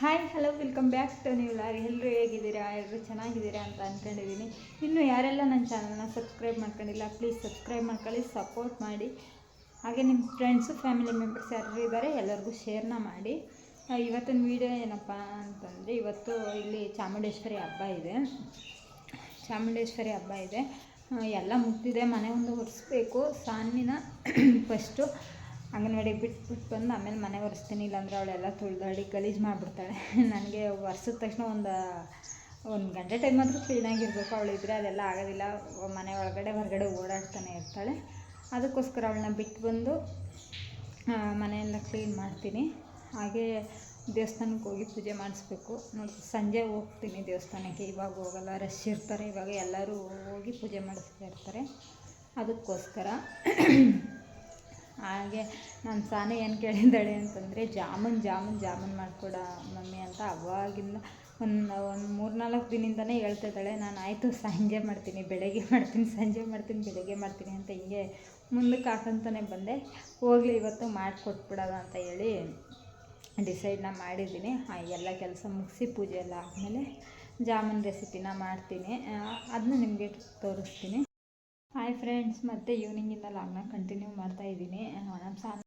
Hi hello welcome back to ನೀವು lorry ಎಲ್ಲರೂ ಹೇಗಿದ್ದೀರಾ? ಎಲ್ಲರೂ ಚೆನ್ನಾಗಿದ್ದೀರಾ ಅಂತ ಅಂದ್ಕೊಂಡಿದ್ದೀನಿ ಇನ್ನು ಯಾರೆಲ್ಲ ನನ್ನ ಚಾನಲ್ನ ಸಬ್ಸ್ಕ್ರೈಬ್ ಮಾಡ್ಕೊಂಡಿಲ್ಲ ಪ್ಲೀಸ್ ಸಬ್ಸ್ಕ್ರೈಬ್ ಮಾಡ್ಕೊಳ್ಳಿ ಸಪೋರ್ಟ್ ಮಾಡಿ. ಹಾಗೆ ನಿಮ್ಮ ಫ್ರೆಂಡ್ಸು ಫ್ಯಾಮಿಲಿ ಮೆಂಬರ್ಸ್ ಯಾರು ಇದ್ದಾರೆ, ಎಲ್ಲರಿಗೂ ಶೇರ್ನ ಮಾಡಿ. ಇವತ್ತಿನ ವೀಡಿಯೋ ಏನಪ್ಪ ಅಂತಂದರೆ, ಇವತ್ತು ಇಲ್ಲಿ ಚಾಮುಂಡೇಶ್ವರಿ ಹಬ್ಬ ಇದೆ. ಚಾಮುಂಡೇಶ್ವರಿ ಹಬ್ಬ ಇದೆ. ಎಲ್ಲ ಮುಗ್ದಿದೆ, ಮನೆ ಒಂದು ಒರೆಸ್ಬೇಕು. ಸಾನ್ನಿನ ಫಸ್ಟು ಅಂಗನವಾಡಿಗೆ ಬಿಟ್ಬಿಟ್ಟು ಬಂದು ಆಮೇಲೆ ಮನೆಗೆ ಒರೆಸ್ತೀನಿ, ಇಲ್ಲಾಂದ್ರೆ ಅವಳೆಲ್ಲ ತುಳಿದಾಡಿ ಗಲೀಜು ಮಾಡಿಬಿಡ್ತಾಳೆ. ನನಗೆ ಒರೆಸಿದ ತಕ್ಷಣ ಒಂದು ಒಂದು ಗಂಟೆ ಟೈಮ್ ಆದರೂ ಕ್ಲೀನಾಗಿರಬೇಕು ಅವಳಿದ್ರೆ ಅದೆಲ್ಲ ಆಗೋದಿಲ್ಲ. ಮನೆ ಒಳಗಡೆ, ಹೊರಗಡೆ ಓಡಾಡ್ತಾನೆ ಇರ್ತಾಳೆ. ಅದಕ್ಕೋಸ್ಕರ ಅವಳನ್ನ ಬಿಟ್ಟು ಬಂದು ಮನೆಯೆಲ್ಲ ಕ್ಲೀನ್ ಮಾಡ್ತೀನಿ. ಹಾಗೆ ದೇವಸ್ಥಾನಕ್ಕೆ ಹೋಗಿ ಪೂಜೆ ಮಾಡಿಸ್ಬೇಕು. ನೋಡಿ, ಸಂಜೆ ಹೋಗ್ತೀನಿ ದೇವಸ್ಥಾನಕ್ಕೆ. ಇವಾಗ ಹೋಗಲ್ಲ ರಶ್ ಇರ್ತಾರೆ. ಇವಾಗ ಎಲ್ಲರೂ ಹೋಗಿ ಪೂಜೆ ಮಾಡಿಸ್ತಾ ಇರ್ತಾರೆ. ಅದಕ್ಕೋಸ್ಕರ ಹಾಗೆ ನಾನು ಸಾನೆ ಏನು ಕೇಳಿದ್ದಾಳೆ ಅಂತಂದರೆ, ಜಾಮೂನ್ ಜಾಮೂನ್ ಜಾಮೂನ್ ಮಾಡಿಕೊಡ ಮಮ್ಮಿ ಅಂತ ಅವಾಗಿಂದ ಒಂದು ಒಂದು ಮೂರು ನಾಲ್ಕು ದಿನದಿಂದನೇ ಹೇಳ್ತಿದ್ದಾಳೆ ನಾನು, ಆಯಿತು, ಸಂಜೆ ಮಾಡ್ತೀನಿ, ಬೆಳಗ್ಗೆ ಮಾಡ್ತೀನಿ, ಸಂಜೆ ಮಾಡ್ತೀನಿ, ಬೆಳಗ್ಗೆ ಮಾಡ್ತೀನಿ ಅಂತ ಹಿಂಗೆ ಮುಂದಕ್ಕೆ ಹಾಕಂತಾನೆ ಬಂದೆ. ಹೋಗಲಿ, ಇವತ್ತು ಮಾಡಿಕೊಟ್ಬಿಡೋಣ ಅಂತ ಹೇಳಿ ಡಿಸೈಡ್ನ ಮಾಡಿದ್ದೀನಿ. ಎಲ್ಲ ಕೆಲಸ ಮುಗಿಸಿ ಪೂಜೆ ಎಲ್ಲ ಆದಮೇಲೆ ಜಾಮೂನ್ ರೆಸಿಪಿನ ಮಾಡ್ತೀನಿ. ಅದನ್ನ ನಿಮಗೆ ತೋರಿಸ್ತೀನಿ. ಹಾಯ್ ಫ್ರೆಂಡ್ಸ್ ಮತ್ತೆ ಈವ್ನಿಂಗಿಂದ ಲಾಗ್ನ ಕಂಟಿನ್ಯೂ ಮಾಡ್ತಾ ಇದ್ದೀನಿ. ನಮ್ಮ ಸಾನ್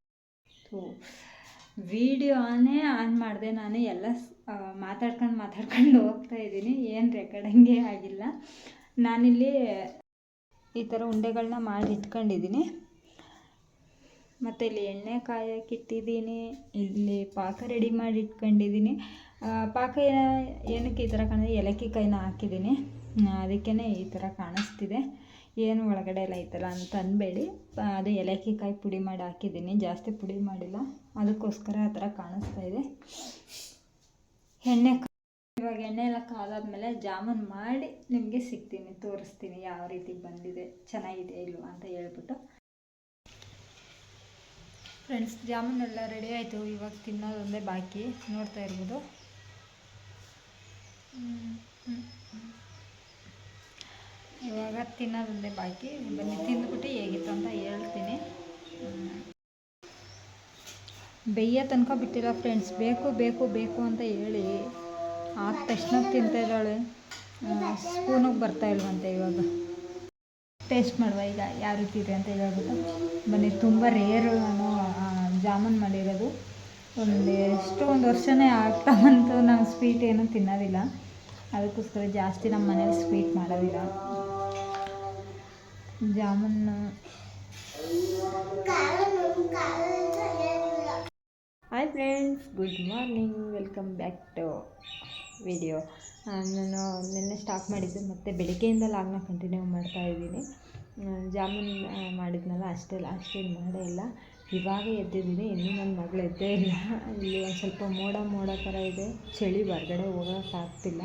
ವಿಡಿಯೋನೇ ಆನ್ ಮಾಡಿದೆ ನಾನು, ಎಲ್ಲ ಮಾತಾಡ್ಕೊಂಡು ಮಾತಾಡ್ಕೊಂಡು ಹೋಗ್ತಾ ಇದ್ದೀನಿ. ಏನು ರೆಕಾರ್ಡಿಂಗೇ ಆಗಿಲ್ಲ. ನಾನಿಲ್ಲಿ ಈ ಥರ ಉಂಡೆಗಳನ್ನ ಮಾಡಿ ಇಟ್ಕೊಂಡಿದ್ದೀನಿ. ಮತ್ತು ಇಲ್ಲಿ ಎಣ್ಣೆ ಕಾಯಕ್ಕೆ ಇಟ್ಟಿದ್ದೀನಿ, ಇಲ್ಲಿ ಪಾಕ ರೆಡಿ ಮಾಡಿ ಇಟ್ಕೊಂಡಿದ್ದೀನಿ. ಪಾಕ ಏನಕ್ಕೆ ಈ ಥರ ಕಾಣಿದೆ ಏಲಕ್ಕಿ ಕಾಯಿನ ಹಾಕಿದ್ದೀನಿ. ಅದಕ್ಕೇ ಈ ಥರ ಕಾಣಿಸ್ತಿದೆ. ಏನು ಒಳಗಡೆ ಎಲ್ಲ ಐತಲ್ಲ ಅಂತ ಅನ್ಬೇಡಿ. ಅದು ಏಲಕ್ಕಿಕಾಯಿ ಪುಡಿ ಮಾಡಿ ಹಾಕಿದ್ದೀನಿ. ಜಾಸ್ತಿ ಪುಡಿ ಮಾಡಿಲ್ಲ. ಅದಕ್ಕೋಸ್ಕರ ಆ ಥರ ಕಾಣಿಸ್ತಾ ಇದೆ. ಎಣ್ಣೆ ಇವಾಗ ಎಣ್ಣೆ ಎಲ್ಲ ಕಾದಾದ್ಮೇಲೆ ಜಾಮೂನ್ ಮಾಡಿ ನಿಮಗೆ ಸಿಗ್ತೀನಿ, ತೋರಿಸ್ತೀನಿ ಯಾವ ರೀತಿ ಬಂದಿದೆ ಚೆನ್ನಾಗಿದೆ ಇಲ್ವಾ ಅಂತ ಹೇಳ್ಬಿಟ್ಟು. ಫ್ರೆಂಡ್ಸ್, ಜಾಮೂನ್ ಎಲ್ಲ ರೆಡಿ ಆಯಿತು. ಇವಾಗ ತಿನ್ನೋದೊಂದೇ ಬಾಕಿ. ನೋಡ್ತಾ ಇರ್ಬೋದು. ಇವಾಗ ತಿನ್ನೋದೊಂದೇ ಬಾಕಿ. ಬನ್ನಿ, ತಿಂದ್ಬಿಟ್ಟು ಹೇಗಿತ್ತು ಅಂತ ಹೇಳ್ತೀನಿ. ಬೆಯ್ಯ ಬೇಯೋ ತನಕ ಬಿಟ್ಟಿಲ್ಲ ಫ್ರೆಂಡ್ಸ್ ಬೇಕು ಬೇಕು ಬೇಕು ಅಂತ ಹೇಳಿ ಆದ ತಕ್ಷಣ ತಿಂತಾಯಿದ್ದಾಳೆ ಸ್ಪೂನಿಗೆ ಬರ್ತಾ ಇಲ್ವಂತೆ ಇವಾಗ. ಟೇಸ್ಟ್ ಮಾಡುವ ಈಗ ಯಾವ ರೀತಿ ಇದೆ ಅಂತ ಹೇಳ್ಬಿಟ್ಟು. ಬನ್ನಿ, ತುಂಬ ರೇರು ನಾನು ಜಾಮೂನ್ ಮಾಡಿರೋದು. ಒಂದು ಎಷ್ಟು ಒಂದು ವರ್ಷನೇ ಆಗ್ತಾ ಬಂತು, ನಾವು ಸ್ವೀಟ್ ಏನೂ ತಿನ್ನೋದಿಲ್ಲ. ಅದಕ್ಕೋಸ್ಕರ ಜಾಸ್ತಿ ನಮ್ಮ ಮನೇಲಿ ಸ್ವೀಟ್ ಮಾಡೋದಿಲ್ಲ. Jamun. Hi friends good morning welcome back to video ನಾನು ನಿನ್ನೆ ಸ್ಟಾರ್ಟ್ ಮಾಡಿದ್ದು ಮತ್ತು ಬೆಳಿಗ್ಗೆಯಿಂದ ಲಾಗ್ನ ಕಂಟಿನ್ಯೂ ಮಾಡ್ತಾ ಇದ್ದೀನಿ. ಜಾಮೂನ್ ಮಾಡಿದ್ನಲ್ಲ, ಅಷ್ಟೇ ಅಷ್ಟೇನು ಮಾಡೇ ಇಲ್ಲ. ಇವಾಗ ಎದ್ದಿದ್ದೀನಿ, ಇನ್ನೂ ನನ್ನ ಮಗಳು ಎದ್ದೇ ಇಲ್ಲ. ಇಲ್ಲಿ ಒಂದು ಸ್ವಲ್ಪ ಮೋಡ ಮೋಡ ಥರ ಇದೆ. ಚಳಿ ಹೊರ್ಗಡೆ ಹೋಗೋಕ್ಕಾಗ್ತಿಲ್ಲ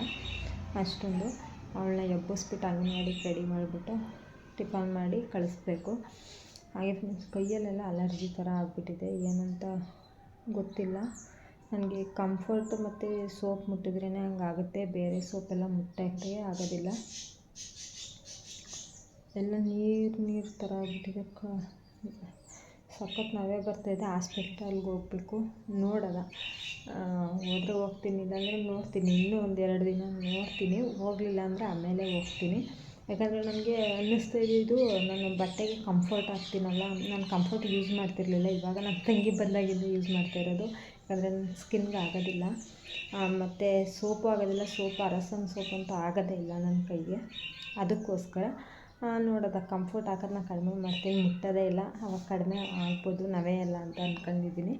ಅಷ್ಟೊಂದು. ಅವಳನ್ನ ಎಬ್ಬಿಸ್ಬಿಟ್ಟು ಅಂಗನವಾಡಿಗೆ ರೆಡಿ ಮಾಡಿಬಿಟ್ಟು ಟಿಫನ್ ಮಾಡಿ ಕಳಿಸ್ಬೇಕು. ಹಾಗೆ ಫ್ರೆಂಡ್ಸ್ ಕೈಯಲ್ಲೆಲ್ಲ ಅಲರ್ಜಿ ಥರ ಆಗಿಬಿಟ್ಟಿದೆ. ಏನಂತ ಗೊತ್ತಿಲ್ಲ. ನನಗೆ ಕಂಫರ್ಟ್ ಮತ್ತು ಸೋಪ್ ಮುಟ್ಟಿದ್ರೇ ಹಂಗಾಗುತ್ತೆ. ಬೇರೆ ಸೋಪೆಲ್ಲ ಮುಟ್ಟೋಕ್ಕೆ ಆಗೋದಿಲ್ಲ. ಎಲ್ಲ ನೀರು ನೀರು ಥರ ಆಗಿಬಿಟ್ಟಿದೆ. ಕ, ಸಖತ್ ನಾವೇ ಬರ್ತಾಯಿದೆ ಹಾಸ್ಪಿಟಲ್ಗೆ ಹೋಗ್ಬೇಕು. ನೋಡೋಣ. ಹೋದ್ರೆ ಹೋಗ್ತೀನಿ. ಇಲ್ಲಾಂದರೆ ನೋಡ್ತೀನಿ. ಇನ್ನೂ ಒಂದು ಎರಡು ದಿನ ನೋಡ್ತೀನಿ. ಹೋಗಲಿಲ್ಲ ಅಂದರೆ ಆಮೇಲೆ ಹೋಗ್ತೀನಿ. ಯಾಕಂದರೆ ನನಗೆ ಅನ್ನಿಸ್ತಾ ಇದ್ದಿದ್ದು ನಾನು ಬಟ್ಟೆಗೆ ಕಂಫರ್ಟ್ ಆಗ್ತೀನಲ್ಲ. ನಾನು ಕಂಫರ್ಟ್ ಯೂಸ್ ಮಾಡ್ತಿರಲಿಲ್ಲ. ಇವಾಗ ನನ್ನ ತಂಗಿ ಬಂದಾಗಿಂದ ಯೂಸ್ ಮಾಡ್ತಾ ಇರೋದು. ಯಾಕಂದರೆ ನನ್ನ ಸ್ಕಿನ್ಗೆ ಆಗೋದಿಲ್ಲ. ಮತ್ತು ಸೋಪು ಆಗೋದಿಲ್ಲ. ಸೋಪ್, ಅರಸನ್ ಸೋಪ್ ಅಂತ ಆಗೋದೇ ಇಲ್ಲ ನನ್ನ ಕೈಗೆ. ಅದಕ್ಕೋಸ್ಕರ ನೋಡೋದ ಕಂಫರ್ಟ್ ಹಾಕೋದನ್ನ ಕಡಿಮೆ ಮಾಡ್ತೀನಿ. ಮುಟ್ಟೋದೇ ಇಲ್ಲ. ಅವಾಗ ಕಡಿಮೆ ಆಗ್ಬೋದು. ನಾವೇ ಅಲ್ಲ ಅಂತ ಅಂದ್ಕೊಂಡಿದ್ದೀನಿ